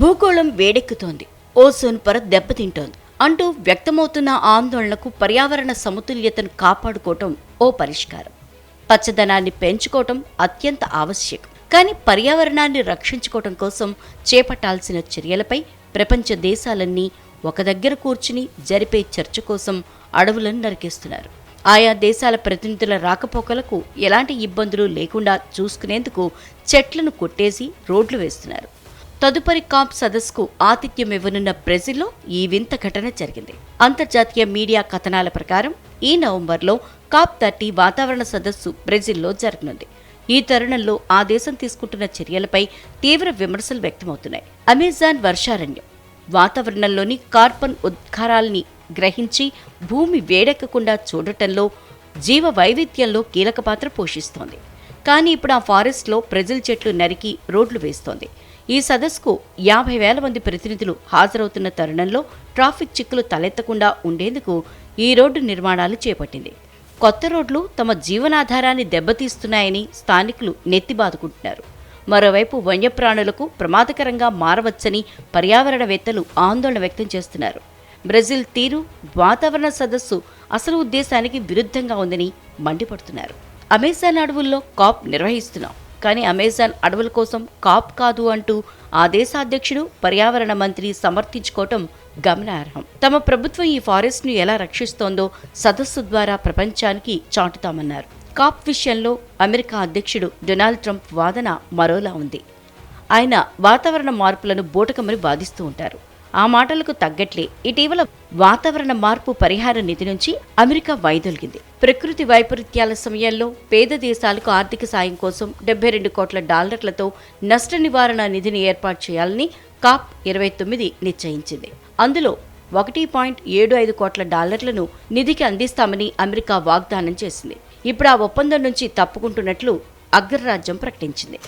భూగోళం వేడెక్కుతోంది. ఓజోన్ పొర దెబ్బతింటోంది అంటూ వ్యక్తమవుతున్న ఆందోళనకు పర్యావరణ సమతుల్యతను కాపాడుకోవటం ఓ పరిష్కారం. పచ్చదనాన్ని పెంచుకోవటం అత్యంత ఆవశ్యకం. కానీ పర్యావరణాన్ని రక్షించుకోవటం కోసం చేపట్టాల్సిన చర్యలపై ప్రపంచ దేశాలన్నీ ఒక దగ్గర కూర్చుని జరిపే చర్చ కోసం అడవులను నరికేస్తున్నారు. ఆయా దేశాల ప్రతినిధుల రాకపోకలకు ఎలాంటి ఇబ్బందులు లేకుండా చూసుకునేందుకు చెట్లను కొట్టేసి రోడ్లు వేస్తున్నారు. తదుపరి కాప్ సదస్సుకు ఆతిథ్యం ఇవ్వనున్న బ్రెజిల్లో ఈ వింత ఘటన జరిగింది. అంతర్జాతీయ మీడియా కథనాల ప్రకారం ఈ నవంబర్లో కాప్ థర్టీ వాతావరణ సదస్సు బ్రెజిల్లో జరగనుంది. ఈ తరుణంలో ఆ దేశం తీసుకుంటున్న చర్యలపై తీవ్ర విమర్శలు వ్యక్తమవుతున్నాయి. అమెజాన్ వర్షారణ్యం వాతావరణంలోని కార్బన్ ఉద్గారాల్ని గ్రహించి భూమి వేడెక్కకుండా చూడటంలో జీవ వైవిధ్యంలో కీలక పాత్ర పోషిస్తోంది. కానీ ఇప్పుడు ఆ ఫారెస్ట్లో బ్రెజిల్ చెట్లు నరికి రోడ్లు వేస్తోంది. ఈ సదస్సుకు యాభై వేల మంది ప్రతినిధులు హాజరవుతున్న తరుణంలో ట్రాఫిక్ చిక్కులు తలెత్తకుండా ఉండేందుకు ఈ రోడ్డు నిర్మాణాలు చేపట్టింది. కొత్త రోడ్లు తమ జీవనాధారాన్ని దెబ్బతీస్తున్నాయని స్థానికులు నెత్తిబాదుకుంటున్నారు. మరోవైపు వన్యప్రాణులకు ప్రమాదకరంగా మారవచ్చని పర్యావరణవేత్తలు ఆందోళన వ్యక్తం చేస్తున్నారు. బ్రెజిల్ తీరు వాతావరణ సదస్సు అసలు ఉద్దేశానికి విరుద్ధంగా ఉందని మండిపడుతున్నారు. అమెజాన్ అడవుల్లో కాప్ నిర్వహిస్తున్నాం. కానీ అమెజాన్ అడవుల కోసం కాప్ కాదు అంటూ ఆ దేశ అధ్యక్షుడు పర్యావరణ మంత్రి సమర్థించుకోవటం గమనార్హం. తమ ప్రభుత్వం ఈ ఫారెస్ట్ను ఎలా రక్షిస్తోందో సదస్సు ద్వారా ప్రపంచానికి చాటుతామన్నారు. కాప్ విషయంలో అమెరికా అధ్యక్షుడు డొనాల్డ్ ట్రంప్ వాదన మరోలా ఉంది. ఆయన వాతావరణ మార్పులను బూటకమని వాదిస్తూ ఉంటారు. ఆ మాటలకు తగ్గట్లే ఇటీవల వాతావరణ మార్పు పరిహార నిధి నుంచి అమెరికా వైదొలిగింది. ప్రకృతి వైపరీత్యాల సమయంలో పేద దేశాలకు ఆర్థిక సాయం కోసం డెబ్బై రెండు కోట్ల డాలర్లతో నష్ట నివారణ నిధిని ఏర్పాటు చేయాలని కాప్ ఇరవై తొమ్మిది నిశ్చయించింది. అందులో ఒకటి పాయింట్ ఏడు ఐదు కోట్ల డాలర్లను నిధికి అందిస్తామని అమెరికా వాగ్దానం చేసింది. ఇప్పుడు ఆ ఒప్పందం నుంచి తప్పుకుంటున్నట్లు అగ్రరాజ్యం ప్రకటించింది.